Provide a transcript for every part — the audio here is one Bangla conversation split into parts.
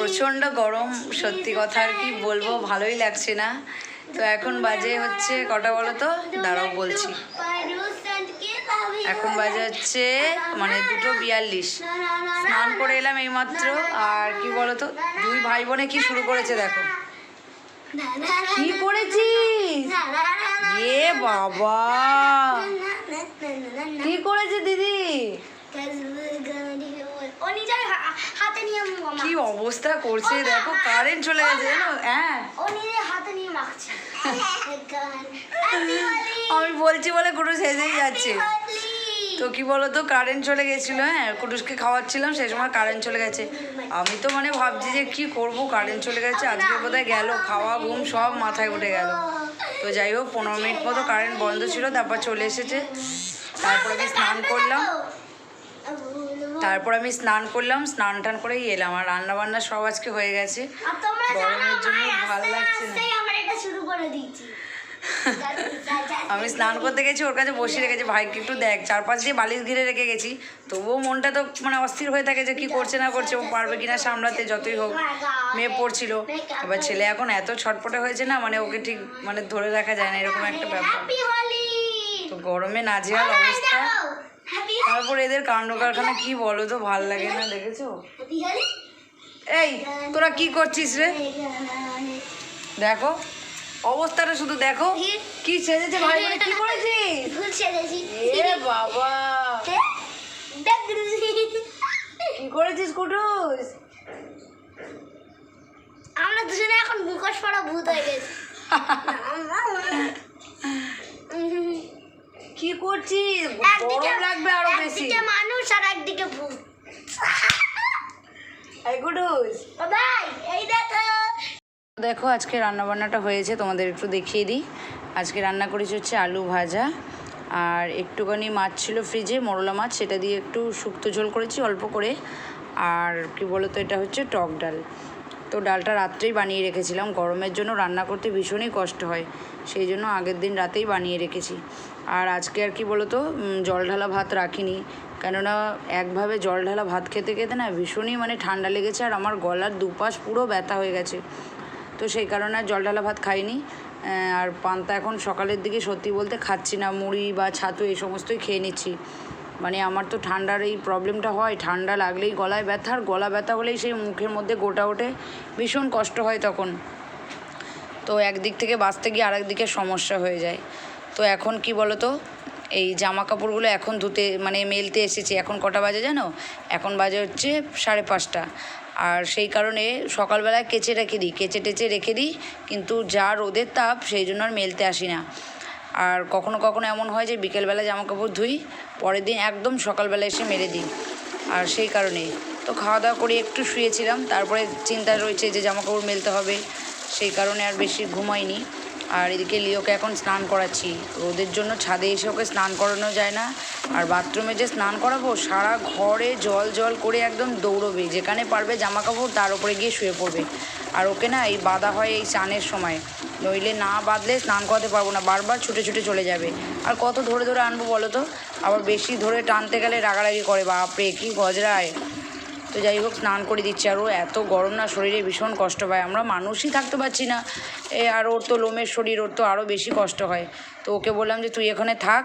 প্রচণ্ড গরম, সত্যি কথা আর কি বলব, ভালোই লাগছে না। তো এখন বাজে হচ্ছে কটা বলো তো? দাঁড়াও বলছি। এখন বাজে হচ্ছে মানে দুটো বিয়াল্লিশ। স্নান করে এলাম এইমাত্র, আর কি বলো তো দুই ভাই বোনে কি শুরু করেছে দেখো। কি করেছিস? এ বাবা! কি করেছে দিদি? হাতে নিয়ে মাখছে। কি অবস্থা করছে? দেখো কারেন্ট চলে গেছে জানো? হ্যাঁ। ও নিজের হাতে নিয়ে মাখছে। আমি বলছি বলে কুটুস হেসেই যাচ্ছে! তো কি বলতো কারেন্ট চলে গেছিল হ্যাঁ? কুটুসকে খাওয়াচ্ছিলাম সেই সময় কারেন্ট চলে গেছে। আমি তো মানে ভাবছি যে কি করব কারেন্ট চলে গেছে আজকে বোধহয় গেল খাওয়া ঘুম সব মাথায় উঠে গেল। তো যাই হোক পনেরো মিনিট মতো কারেন্ট বন্ধ ছিল তারপর চলে এসেছে। তারপর আমি স্নান করলাম। তারপর আমি স্নান করলাম স্নান টান করেই এলাম। আর রান্না বান্না সব আজকে হয়ে গেছে। গরমের জন্য ভালো লাগছে আমি স্নান করতে গেছি ওর কাছে বসে রেখেছি ভাইকে একটু দেখ চারপাশ দিয়ে বালিশ ঘিরে রেখে গেছি। তবুও মনটা তো মানে অস্থির হয়ে থাকে যে কি করছে না করছে ও পারবে কিনা সামলাতে যতই হোক। মেয়ে পড়ছিল এবার ছেলে এখন এত ছটপটে হয়েছে না মানে ওকে ঠিক মানে ধরে রাখা যায় না এরকম একটা ব্যাপার। তো গরমে নাজেহাল অবস্থা। তারপর এদের কাণ্ড কারখানা কি বলো তো ভালো লাগে না দেখেছ? এই তোরা কি করছিস রে? দেখো অবস্থাটা শুধু দেখো। কি সেজেছে ভাই বোনে কি করেছিস ছেড়েছি এ বাবা। কি করেছিস কুটুস? আমরা দুজনে এখন মুখোশ পড়া ভূত হয়ে গেছি। কি করছিস? গরম লাগবে আরও বেশি। একদিকে মানুষ আর একদিকে ভূত। এই ও ভাই এই দেখো। দেখো আজকে রান্না বান্নাটা হয়েছে তোমাদের একটু দেখিয়ে দিই। আজকে রান্না করেছি হচ্ছে আলু ভাজা আর একটুখানি মাছ ছিল ফ্রিজে মোরলা মাছ সেটা দিয়ে একটু শুক্তো ঝোল করেছি অল্প করে। আর কি বলতো এটা হচ্ছে টক ডাল। তো ডালটা রাত্রেই বানিয়ে রেখেছিলাম। গরমের জন্য রান্না করতে ভীষণই কষ্ট হয়। সেই জন্য আগের দিন রাতেই বানিয়ে রেখেছি। আর আজকে আর কি বলতো জল ঢালা ভাত রাখিনি। কেননা একভাবে জল ঢালা ভাত খেতে খেতে না ভীষণই মানে ঠান্ডা লেগেছে আর আমার গলার দুপাশ পুরো ব্যথা হয়ে গেছে। তো সেই কারণে আর জল ঢালা ভাত খাইনি। আর পান্তা এখন সকালের দিকে সত্যি বলতে খাচ্ছি না, মুড়ি বা ছাতু এই সমস্তই খেয়ে নিচ্ছি। মানে আমার তো ঠান্ডার এই প্রবলেমটা হয়, ঠান্ডা লাগলেই গলায় ব্যথা, আর গলা ব্যথা হলেই সেই মুখের মধ্যে গোটা ওঠে, ভীষণ কষ্ট হয় তখন। তো একদিক থেকে বাঁচতে গিয়ে আরেক দিকে সমস্যা হয়ে যায়। তো এখন কি বলো তো এই জামা কাপড়গুলো এখন ধুতে মানে মেলতে এসেছি। এখন কটা বাজে জানো? এখন বাজে হচ্ছে সাড়ে পাঁচটা। আর সেই কারণে সকালবেলায় কেচে রেখে দিই। কেচে টেচে রেখে দিই, কিন্তু যা রোদের তাপ, সেই জন্য আর মেলতে আসি না। আর কখনো কখনো এমন হয় যে বিকেলবেলা জামা কাপড় ধুই, পরের দিন একদম সকালবেলা এসে মেলে দিই। আর সেই কারণে। তো খাওয়া দাওয়া করে একটু শুয়েছিলাম। তারপরে চিন্তা রয়েছে যে জামা কাপড় মেলতে হবে। সেই কারণে আর বেশি ঘুমাইনি। আর এদিকে লিওকে এখন স্নান করাচ্ছি। রোদের জন্য ছাদে এসে ওকে স্নান করানো যায় না। আর বাথরুমে যে স্নান করাবো, সারা ঘরে জল জল করে একদম দৌড়বে। যেখানে পারবে জামা কাপড় তার উপরে গিয়ে শুয়ে পড়বে। আর ওকে না এই বাঁধা হয় এই স্নানের সময়। নইলে না বাঁধলে স্নান করাতে পারব না। বারবার ছুটে ছুটে চলে যাবে। আর কত ধরে ধরে আনব বলো তো? আবার বেশি ধরে টানতে গেলে রাগারাগি করে। বাপরে, কি গজরায়। তো যাই হোক, স্নান করে দিচ্ছি। আর ও এত গরম না, শরীরে ভীষণ কষ্ট পায়। আমরা মানুষই থাকতে পারছি না। এ, আর ওর তো লোমের শরীর, ওর তো আরও বেশি কষ্ট হয়। তো ওকে বললাম যে, তুই এখানে থাক,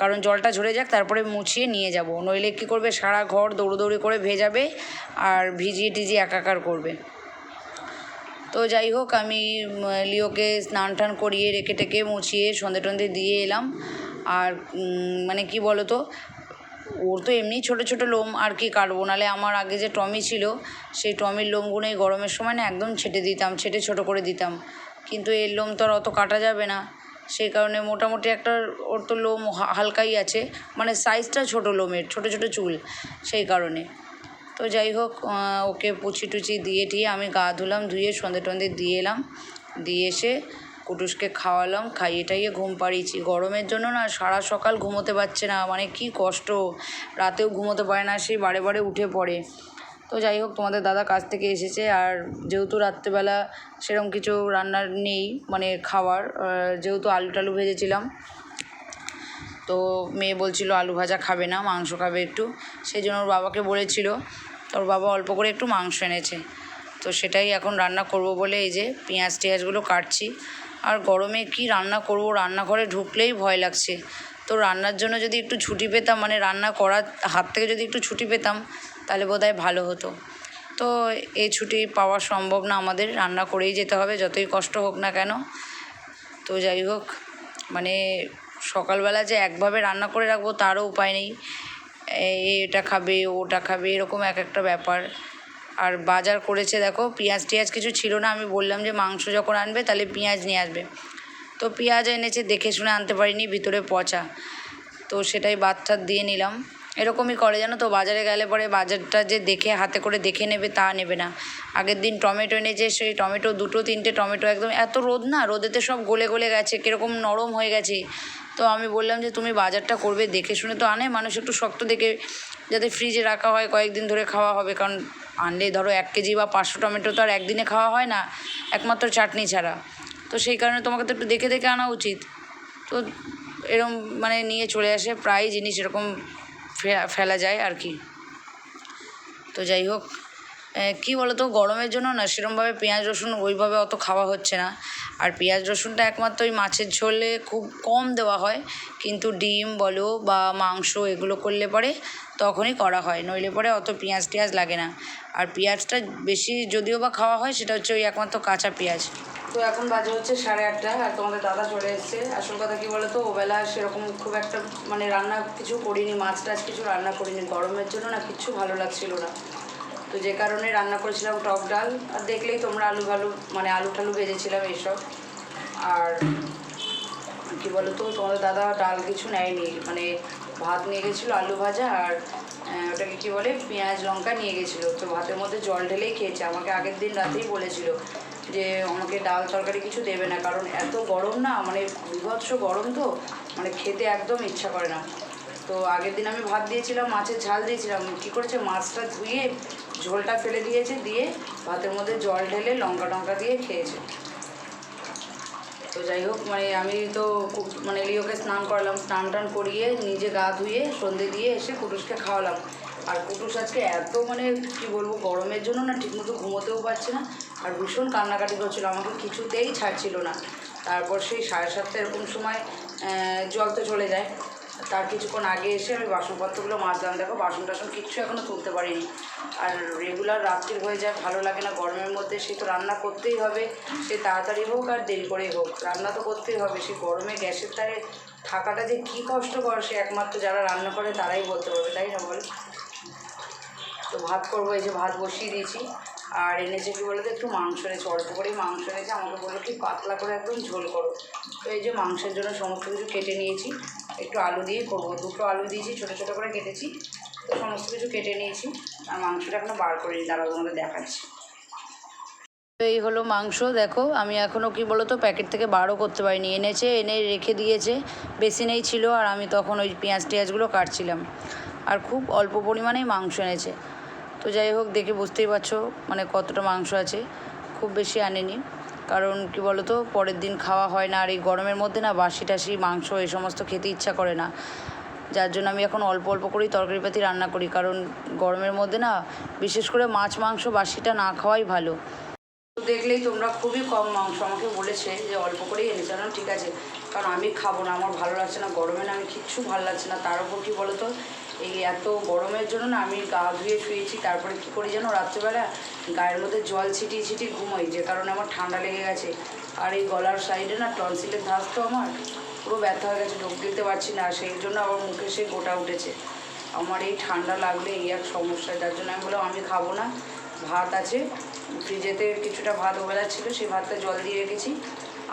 কারণ জলটা ঝরে যাক, তারপরে মুছিয়ে নিয়ে যাব। নইলে কী করবে, সারা ঘর দৌড়োদৌড়ি করে ভেজাবে আর ভিজিয়ে টিজিয়ে একাকার করবে। তো যাই হোক, আমি লিওকে স্নান টান করিয়ে রেখে টেকে মুছিয়ে সন্ধে টন্ধে দিয়ে এলাম। আর মানে কি বলো তো ওর তো এমনি ছোট ছোট লোম, আর কি কাটবো? নাহলে আমার আগে যে টমি ছিল, সেই টমির লোমগুলো এই গরমের সময় না একদম ছেটে দিতাম, ছেটে ছোট করে দিতাম। কিন্তু এর লোম তো আর অত কাটা যাবে না। সেই কারণে মোটামুটি একটা ওর তো লোম হালকাই আছে। মানে সাইজটা ছোট লোমের, ছোট ছোট চুল, সেই কারণে। তো যাই হোক ওকে পুচি টুচি দিয়ে টিয়ে আমি গা ধুলাম, ধুয়ে সন্ধে টন্ধে দিয়ে এলাম। দিয়ে এসে কুটুসকে খাওয়ালাম খাইয়ে টাইয়ে ঘুম পাড়িয়েছি। গরমের জন্য না সারা সকাল ঘুমোতে পারছে না মানে কি কষ্ট। রাতেও ঘুমোতে পারে না সেই বারে বারে উঠে পড়ে। তো যাই হোক তোমাদের দাদা কাজ থেকে এসেছে আর যেহেতু রাত্রেবেলা সেরকম কিছু রান্নার নেই মানে আহ, যেহেতু আলু টালু ভেজেছিলাম তো মেয়ে বলছিল আলু ভাজা খাবে না মাংস খাবে একটু। সেই জন্য ওর বাবাকে বলেছিল ওর বাবা অল্প করে একটু মাংস এনেছে। তো সেটাই এখন রান্না করব বলে এই যে পেঁয়াজ টেঁয়াজগুলো কাটছি। আর গরমে কি রান্না করব? রান্নাঘরে ঢুকলেই ভয় লাগছে। তো রান্নার জন্য যদি একটু ছুটি পেতাম মানে রান্না করার হাত থেকে যদি একটু ছুটি পেতাম, তাহলে বোধহয় ভালো হতো। তো এই ছুটি পাওয়া সম্ভব না, আমাদের রান্না করেই যেতে হবে, যতই কষ্ট হোক না কেন। তো যাই হোক মানে সকালবেলা যে একভাবে রান্না করে রাখব, তারও উপায় নেই। এটা খাবে, ওটা খাবে, এরকম এক একটা ব্যাপার। আর বাজার করেছে, দেখো, পেঁয়াজ টিয়াজ কিছু ছিল না, আমি বললাম যে মাংস যখন আনবে তাহলে পেঁয়াজ নিয়ে আসবে। তো পেঁয়াজ এনেছে, দেখে শুনে আনতে পারিনি, ভিতরে পচা। তো সেটাই বাচ্চার দিয়ে নিলাম। এরকমই করে জানো তো, বাজারে গেলে পরে বাজারটা যে দেখে, হাতে করে দেখে নেবে তা নেবে না। আগের দিন টমেটো এনেছে, সেই টমেটো দুটো, তিনটে টমেটো একদম, এত রোদ না রোদেতে সব গলে গলে গেছে, কীরকম নরম হয়ে গেছে। তো আমি বললাম যে তুমি বাজারটা করবে, দেখে শুনে তো আনে, মানুষ একটু শক্ত দেখে, যাতে ফ্রিজে রাখা হয়, কয়েকদিন ধরে খাওয়া হবে, কারণ আনলে ধরো এক কেজি বা পাঁচশো টমেটো তো আর একদিনে খাওয়া হয় না, একমাত্র চাটনি ছাড়া। তো সেই কারণে তোমাকে তো একটু দেখে দেখে আনা উচিত। তো এরম মানে নিয়ে চলে আসে প্রায় জিনিস এরকম ফেলা যায় আর কি। তো যাই হোক কী বলো তো গরমের জন্য না সেরমভাবে পেঁয়াজ, রসুন ওইভাবে অত খাওয়া হচ্ছে না। আর পেঁয়াজ রসুনটা একমাত্র ওই মাছের ঝোলে খুব কম দেওয়া হয়, কিন্তু ডিম বলো বা মাংস এগুলো করলে পরে তখনই করা হয়, নইলে পরে অত পেঁয়াজ টিয়াজ লাগে না। আর পেঁয়াজটা বেশি যদিও বা খাওয়া হয় সেটা হচ্ছে ওই একমাত্র কাঁচা পেঁয়াজ। তো এখন বাজে হচ্ছে সাড়ে আটটা আর তোমাদের দাদা চলে এসছে। আসল কথা কি বলো তো ওবেলা সেরকম খুব একটা মানে রান্না কিছু করিনি, মাছ টাছ কিছু রান্না করিনি, গরমের জন্য না কিচ্ছু ভালো লাগছিল না। তো যে কারণে রান্না করেছিলাম টক ডাল, আর দেখলেই তোমরা আলু ভালু মানে আলু টালু ভেজেছিলাম এইসব আর কি বলো তো তোমাদের দাদা ডাল কিছু নেয়নি মানে ভাত নিয়ে গেছিল আলু ভাজা, আর ওটাকে কি বলে, পেঁয়াজ লঙ্কা নিয়ে গেছিল। তো ভাতের মধ্যে জল ঢেলেই খেয়েছে। আমাকে আগের দিন রাতেই বলেছিল যে, আমাকে ডাল তরকারি কিছু দেবে না, কারণ এত গরম না মানে বিভৎস গরম তো মানে খেতে একদম ইচ্ছা করে না। তো আগের দিন আমি ভাত দিয়েছিলাম, মাছের ঝাল দিয়েছিলাম, কী করেছে, মাছটা ধুয়ে ঝোলটা ফেলে দিয়েছে, দিয়ে ভাতের মধ্যে জল ঢেলে লঙ্কা টঙ্কা দিয়ে খেয়েছে। তো যাই হোক মানে আমি তো কু- মানে লিওকে স্নান করালাম, স্নান টান করিয়ে নিজে গা ধুয়ে সন্ধে দিয়ে এসে কুটুসকে খাওয়ালাম। আর কুটুস আজকে এত মানে কি বলব, গরমের জন্য না ঠিকমতো ঘুমোতেও পারছে না, আর ভীষণ কান্নাকাটি করছিল, আমাকে কিছুতেই ছাড়ছিল না। তারপর সেই সাড়ে সাতটা এরকম সময় জল তো চলে যায়। তার কিছুক্ষণ আগে এসে আমি বাসনপত্রগুলো মাজলাম। দেখো বাসন টাসন কিচ্ছু এখনও তুলতে পারিনি। আর রেগুলার রাত্রির হয়ে যায়, ভালো লাগে না গরমের মধ্যে। সে তো রান্না করতেই হবে, সে তাড়াতাড়ি হোক আর দেরি করেই হোক। রান্না তো করতেই হবে, সে গরমে গ্যাসের তারে থাকাটা যে কী কষ্টকর, সে একমাত্র যারা রান্না করে তারাই বলতে পারবে, তাই না বল? তো ভাত করব, এই যে ভাত বসিয়ে দিয়েছি। আর এনেছে কি বলতো, একটু মাংস এনেছে, অল্প করেই মাংস এনেছে। আমাকে বলল, কি পাতলা করে একদম ঝোল করো। তো এই যে মাংসের জন্য সমস্ত কিছু কেটে নিয়েছি। একটু আলু দিয়ে করব। দুটো আলু দিয়েছি, ছোটো ছোটো করে কেটেছি। তো সমস্ত কিছু কেটে নিয়েছি। আর মাংসটা এখনও বার করে নিই দাঁড়াও তোমাদের দেখাচ্ছি। তো এই হলো মাংস, দেখো, আমি এখনও কি বলো তো প্যাকেট থেকে বারও করতে পারিনি। এনেছে, এনে রেখে দিয়েছে বেসিনেই ছিল, আর আমি তখন ওই পেঁয়াজ টেঁয়াজগুলো কাটছিলাম। আর খুব অল্প পরিমাণেই মাংস এনেছে। তো যাই হোক, দেখে বুঝতেই পারছ মানে কতটা মাংস আছে। খুব বেশি আনেনি। কারণ কি বলো তো পরের দিন খাওয়া হয় না আর এই গরমের মধ্যে না বাসি টাসি মাংস এই সমস্ত খেতে ইচ্ছা করে না। যার জন্য আমি এখন অল্প অল্প করেই তরকারিপাতি রান্না করি কারণ গরমের মধ্যে না বিশেষ করে মাছ মাংস বাসিটা না খাওয়াই ভালো। দেখলেই তোমরা খুবই কম মাংস আমাকে বলেছে যে অল্প করেই এনেছে। বললাম, ঠিক আছে কারণ আমি খাব না আমার ভালো লাগছে না গরমে না আমি কিচ্ছু ভালো লাগছে না। তার উপর কি বলো তো এই এত গরমের জন্য না আমি গা ধুয়ে শুয়েছি, তারপরে কী করি জানো? রাত্রেবেলা গায়ের মধ্যে জল ছিটিয়ে ছিটিয়ে ঘুমোই, যে কারণে আমার ঠান্ডা লেগে গেছে। আর এই গলার সাইডে না টনসিলের ধাস তো আমার, পুরো ব্যথা হয়ে গেছে, ঢোক দিতে পারছি না, সেই জন্য আবার মুখে সেই গোটা উঠেছে। আমার এই ঠান্ডা লাগলে এই এক সমস্যা, যার জন্য আমি বললাম, আমি খাব না, ভাত আছে। ফ্রিজেতে কিছুটা ভাত ওবেলা ছিল, সেই ভাতটা জল দিয়ে রেখেছি।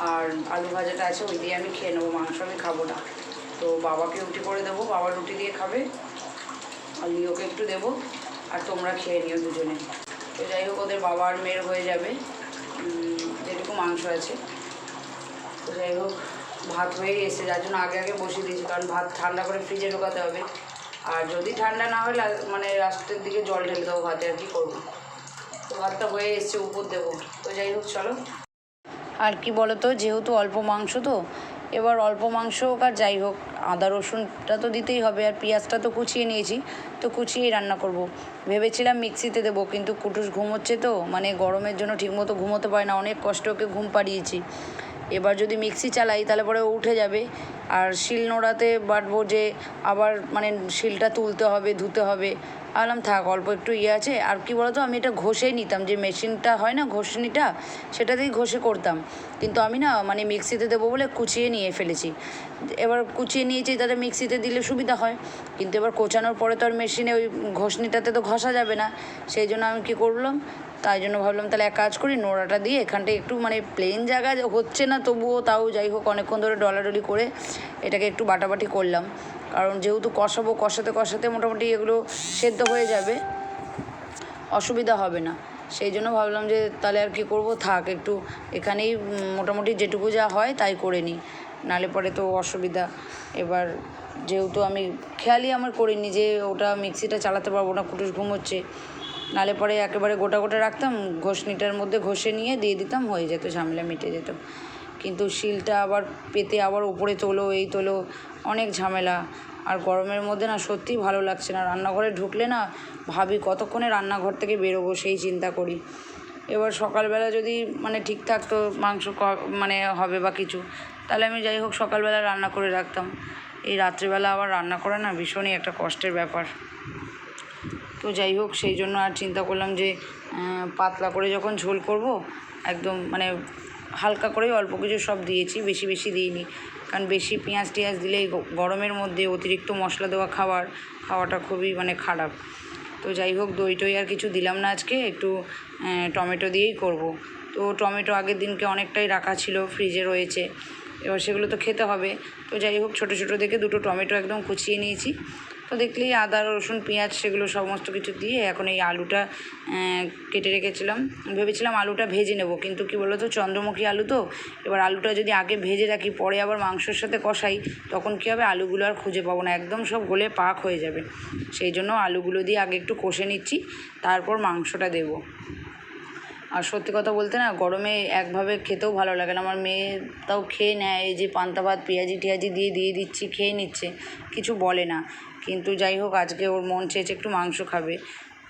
আর আলু ভাজাটা আছে, ওই দিয়ে আমি খেয়ে নেব, মাংস আমি খাব না। তো বাবাকে রুটি করে দেবো, বাবা রুটি দিয়ে খাবে। আর লিওকে একটু দেবো, আর তোমরা খেয়ে নিও দুজনে। তো যাই হোক, ওদের বাবা আর মেয়ের হয়ে যাবে। যেটুকু মাংস আছে। তো যাই হোক, ভাত হয়ে এসে যার জন্য আগে আগে বসিয়ে দিয়েছি, কারণ ভাত ঠান্ডা করে ফ্রিজে ঢোকাতে হবে। আর যদি ঠান্ডা না হয় মানে রাস্তার দিকে জল ঢেলে দেবো ভাতে, আর কি করব? তো ভাতটা হয়ে এসছে, উপর দেবো। তো যাই হোক, চলো। আর কি বলো তো যেহেতু অল্প মাংস তো এবার অল্প মাংস হোক আর যাই হোক, আদা রসুনটা তো দিতেই হবে আর পেঁয়াজটা তো কুচিয়ে নিয়েছি, তো কুচিয়েই রান্না করব। ভেবেছিলাম মিক্সিতে দেবো, কিন্তু কুটুস ঘুমোচ্ছে তো মানে গরমের জন্য ঠিকমতো ঘুমোতে পারে না, অনেক কষ্ট ওকে ঘুম পাড়িয়েছি এবার যদি মিক্সি চালাই, তাহলে পরে উঠে যাবে আর শিল নোড়াতে বাটবো যে, আবার মানে শিলটা তুলতে হবে, ধুতে হবে ভাবলাম, থাক, অল্প একটু ইয়ে আছে। আর কি বলতো, আমি এটা ঘষেই নিতাম, যে মেশিনটা হয় না, ঘষনিটা সেটাতেই ঘষে করতাম। কিন্তু আমি না মানে মিক্সিতে দেবো বলে কুচিয়ে নিয়ে ফেলেছি। এবার কুচিয়ে নিয়েছি, তাতে মিক্সিতে দিলে সুবিধা হয়। কিন্তু এবার কোচানোর পরে তো আর মেশিনে ওই ঘষনিটাতে তো ঘষা যাবে না। সেই জন্য আমি কী করলাম, তাই জন্য ভাবলাম, তাহলে এক কাজ করি, নোড়াটা দিয়ে এখানটা একটু মানে প্লেন জায়গা হচ্ছে না তবুও, তাও যাই হোক, অনেকক্ষণ ধরে ডলাডলি করে এটাকে একটু বাটাবাটি করলাম। কারণ যেহেতু কষাবো, কষাতে কষাতে মোটামুটি এগুলো সেদ্ধ হয়ে যাবে। অসুবিধা হবে না। সেই জন্য ভাবলাম যে তাহলে আর কি করব? থাক, একটু এখানেই মোটামুটি যেটুকু যা হয় তাই করে নিই। নালে পরে তো অসুবিধা। এবার যেহেতু আমি খেয়ালই আমার করিনি যে ওটা মিক্সিটা চালাতে পারব না, কুটুস ঘুমোচ্ছে। নালে পরে একেবারে গোটা গোটা রাখতাম, ঘষনিটার মধ্যে ঘষে নিয়ে দিয়ে দিতাম, হয়ে যেত, ঝামেলা মিটে যেত। কিন্তু শিলটা আবার পেতে আবার উপরে তোলো, এই তোলো, অনেক ঝামেলা। আর গরমের মধ্যে না সত্যিই ভালো লাগছে না। রান্নাঘরে ঢুকলে না ভাবি কতক্ষণে রান্নাঘর থেকে বেরোবো সেই চিন্তা করি। এবার সকালবেলা যদি মানে ঠিকঠাক তো মাংস মানে হবে বা কিছু, তাহলে আমি যাই হোক সকালবেলা রান্না করে রাখতাম। এই রাত্রিবেলা আবার রান্না করা না ভীষণই একটা কষ্টের ব্যাপার। তো যাই হোক, সেই জন্য আর চিন্তা করলাম যে পাতলা করে যখন ঝোল করব, একদম মানে হালকা করেই অল্প কিছু সব দিয়েছি, বেশি বেশি দিইনি। কারণ বেশি পেঁয়াজ টিয়াজ দিলে গরমের মধ্যে অতিরিক্ত মশলা দেওয়া খাবার, খাওয়াটা খুবই মানে খারাপ। তো যাই হোক, দই টই আর কিছু দিলাম না আজকে, একটু টমেটো দিয়েই করব। তো টমেটো আগের দিনকে অনেকটাই রাখা ছিল, ফ্রিজে রয়েছে। এবার সেগুলো তো খেতে হবে। তো যাই হোক, ছোটো ছোটো দেখে দুটো টমেটো একদম কুচিয়ে নিয়েছি। তো দেখলেই আদা, রসুন, পেঁয়াজ সেগুলো সমস্ত কিছু দিয়ে এখন এই আলুটা কেটে রেখেছিলাম। ভেবেছিলাম আলুটা ভেজে নেব, কিন্তু কি বলতো, চন্দ্রমুখী আলু তো। এবার আলুটা যদি আগে ভেজে রাখি, পরে আবার মাংসের সাথে কষাই, তখন কী হবে, আলুগুলো আর খুঁজে পাবো না। একদম সব গলে পাক হয়ে যাবে। সেই জন্য আলুগুলো দিয়ে আগে একটু কষে নিচ্ছি, তারপর মাংসটা দেবো। আর সত্যি কথা বলতে না, গরমে একভাবে খেতেও ভালো লাগে না। আমার মেয়ে তাও খেয়ে নেয়, এই যে পান্তা ভাত, পেঁয়াজি টিয়াজি দিয়ে দিয়ে দিচ্ছি, খেয়ে নিচ্ছে, কিছু বলে না। কিন্তু যাই হোক, আজকে ওর মন চেয়েছে একটু মাংস খাবে।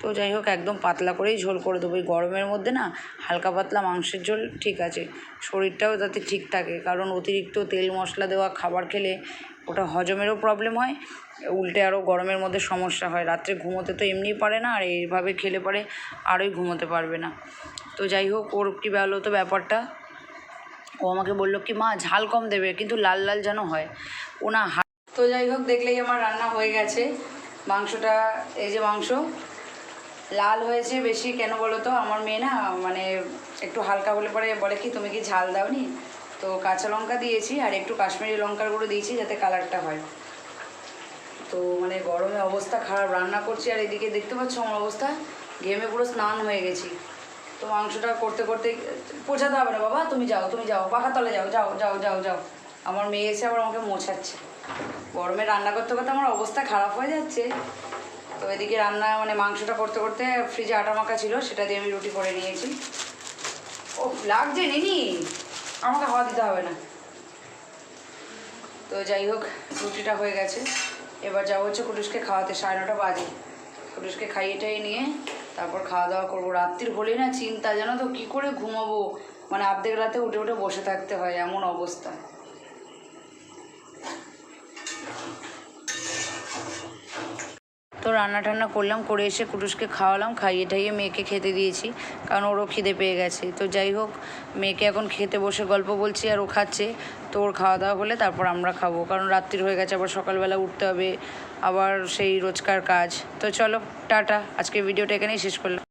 তো যাই হোক, একদম পাতলা করেই ঝোল করে দেবো। এই গরমের মধ্যে না, হালকা পাতলা মাংসের ঝোল ঠিক আছে। শরীরটাও যাতে ঠিক থাকে, কারণ অতিরিক্ত তেল মশলা দেওয়া খাবার খেলে ওটা হজমেরও প্রবলেম হয়, উল্টে আরও গরমের মধ্যে সমস্যা হয়। রাত্রে ঘুমোতে তো এমনিই পারে না, আর এইভাবে খেলে পারে আরোই ঘুমোতে পারবে না। তো যাই হোক, ওর কী ভালো তো ব্যাপারটা? ও আমাকে বলল কি, মা, ঝাল কম দেবে, কিন্তু লাল লাল যেন হয়। ও না তো যাই হোক, দেখলেই আমার রান্না হয়ে গেছে। মাংসটা, এই যে মাংস, লাল হয়েছে বেশি, কেন বলো তো? আমার মেয়ে না মানে একটু হালকা হলে পরে বলে কি, তুমি কি ঝাল দাওনি? তো কাঁচা লঙ্কা দিয়েছি আর একটু কাশ্মীরি লঙ্কার গুঁড়ো দিয়েছি যাতে কালারটা হয়। তো মানে গরমে অবস্থা খারাপ, রান্না করছি আর এদিকে দেখতে পাচ্ছ আমার অবস্থা, ঘেমে পুরো স্নান হয়ে গেছি। তো মাংসটা করতে করতে পোছাতে হবে না বাবা, তুমি যাও তুমি যাও পাখা তলে যাও যাও যাও যাও যাও। আমার মেয়ে এসে আবার আমাকে মোছাচ্ছে। গরমে রান্না করতে করতে আমার অবস্থা খারাপ হয়ে যাচ্ছে। তো এদিকে রান্না মানে মাংসটা করতে করতে ফ্রিজে আটা মাখা ছিল, সেটা দিয়ে আমি রুটি করে নিয়েছি। ও, লাগছে, নিনি? আমাকে হাওয়া দিতে হবে না। তো যাই হোক, রুটিটা হয়ে গেছে। এবার যাব হচ্ছে কুটুসকে খাওয়াতে, সাড়ে নটা বাজে। কুটুসকে খাইয়ে টাইয়ে নিয়ে তারপর খাওয়া দাওয়া করব। রাত্রির হলেই না চিন্তা, জানো তো, কী করে ঘুমাবো? মানে অর্ধেক রাতে উঠে উঠে বসে থাকতে হয়, এমন অবস্থা। তো রান্না টান্না করলাম, করে এসে কুটুসকে খাওয়ালাম, খাইয়ে টাইয়ে মেয়েকে খেতে দিয়েছি, কারণ ওরও খিদে পেয়ে গেছে। তো যাই হোক, মেয়েকে এখন খেতে বসে গল্প বলছি আর ও খাচ্ছে, তো ওর খাওয়া দাওয়া হলে তারপর আমরা খাব, কারণ রাত্রির হয়ে গেছে, আবার সকালবেলা উঠতে হবে, আবার সেই রোজকার কাজ। তো চলো, টাটা আজকে ভিডিওটা এখানেই শেষ করলাম।